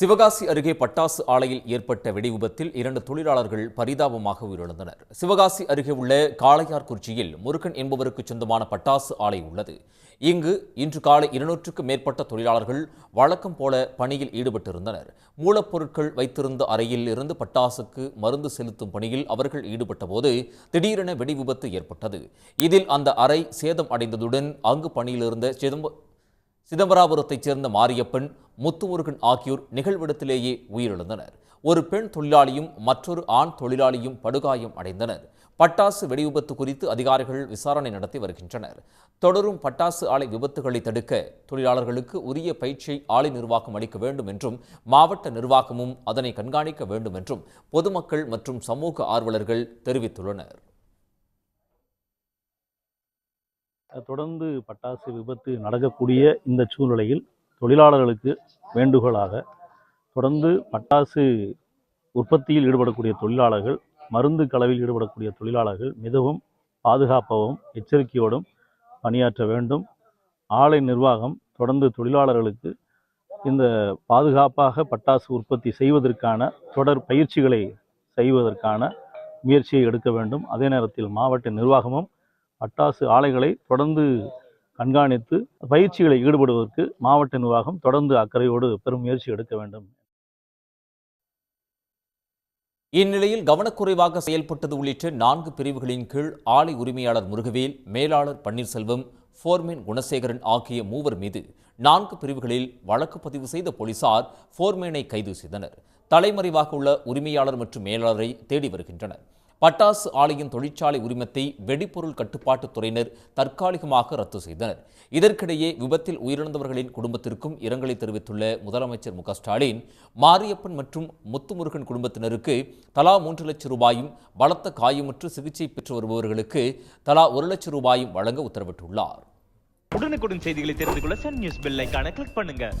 சிவகாசி அருகே பட்டாசு ஆலையில் ஏற்பட்ட வெடிவிபத்தில் இரண்டு தொழிலாளர்கள் பரிதாபமாக உயிரிழந்தனர். சிவகாசி அருகே உள்ள காளையார்குறிச்சியில் முருகன் என்பவருக்கு சொந்தமான பட்டாசு ஆலை உள்ளது. இங்கு இன்று காலை இருநூற்றுக்கும் மேற்பட்ட தொழிலாளர்கள் வழக்கம் போல பணியில் ஈடுபட்டிருந்தனர். மூலப்பொருட்கள் வைத்திருந்த அறையில் இருந்து பட்டாசுக்கு மருந்து செலுத்தும் பணியில் அவர்கள் ஈடுபட்டபோது திடீரென வெடிவிபத்து ஏற்பட்டது. இதில் அந்த அறை சேதம் அடைந்ததுடன் அங்கு பணியிலிருந்த சிதம்ப சிதம்பராபுரத்தைச் சேர்ந்த மாரியப்பன் முத்துமுருகன் ஆகியோர் நிகழ்விடத்திலேயே உயிரிழந்தனர். ஒரு பெண் தொழிலாளியும் மற்றொரு ஆண் தொழிலாளியும் படுகாயம் அடைந்தனர். பட்டாசு வெடிவிபத்து குறித்து அதிகாரிகள் விசாரணை நடத்தி வருகின்றனர். தொடரும் பட்டாசு ஆலை விபத்துகளை தடுக்க தொழிலாளர்களுக்கு உரிய பயிற்சியை ஆலை நிர்வாகம் அளிக்க வேண்டும் என்றும் மாவட்ட நிர்வாகமும் அதனை கண்காணிக்க வேண்டும் என்றும் பொதுமக்கள் மற்றும் சமூக ஆர்வலர்கள் தெரிவித்துள்ளனர். தொடர்ந்து பட்டாசு விபத்து நடக்கக்கூடிய இந்த சூழ்நிலையில் தொழிலாளர்களுக்கு வேண்டுகோளாக தொடர்ந்து பட்டாசு உற்பத்தியில் ஈடுபடக்கூடிய தொழிலாளர்கள் மருந்து கலவில் ஈடுபடக்கூடிய தொழிலாளர்கள் மிகவும் பாதுகாப்பாகவும் எச்சரிக்கையோடும் பணியாற்ற வேண்டும். ஆலை நிர்வாகம் தொடர்ந்து தொழிலாளர்களுக்கு இந்த பாதுகாப்பாக பட்டாசு உற்பத்தி செய்வதற்கான தொடர் பயிற்சிகளை செய்வதற்கான முயற்சியை எடுக்க வேண்டும். அதே நேரத்தில் மாவட்ட நிர்வாகமும் பட்டாசு ஆலைகளை தொடர்ந்து கண்காணித்து பயிற்சிகளை ஈடுபடுவதற்கு மாவட்ட நிர்வாகம் தொடர்ந்து அக்கறையோடு பெரும் முயற்சி எடுக்க வேண்டும். இந்நிலையில் கவனக்குறைவாக செயல்பட்டது உள்ளிட்ட நான்கு பிரிவுகளின் கீழ் ஆலை உரிமையாளர் முருகவேல் மேலாளர் பன்னீர்செல்வம் ஃபோர்மேன் குணசேகரன் ஆகிய மூவர் மீது நான்கு பிரிவுகளில் வழக்கு பதிவு செய்த போலீசார் ஃபோர்மேனை கைது செய்தனர். தலைமறைவாக உள்ள உரிமையாளர் மற்றும் மேலாளரை தேடி வருகின்றனர். பட்டாசு ஆலையின் தொழிற்சாலை உரிமத்தை வெடிபொருள் கட்டுப்பாட்டுத் துறையினர் தற்காலிகமாக ரத்து செய்தனர். இதற்கிடையே விபத்தில் உயிரிழந்தவர்களின் குடும்பத்திற்கும் இரங்கலை தெரிவித்துள்ள முதலமைச்சர் மு ஸ்டாலின் மாரியப்பன் மற்றும் முத்துமுருகன் குடும்பத்தினருக்கு தலா மூன்று லட்சம் ரூபாயும் பலத்த காயமுற்று சிகிச்சை பெற்று வருபவர்களுக்கு தலா ஒரு லட்சம் ரூபாயும் வழங்க உத்தரவிட்டுள்ளார். உடனுக்குடன் செய்திகளை தெரிந்து கொள்ள சன் நியூஸ் பெல் கிளிக் பண்ணுங்க.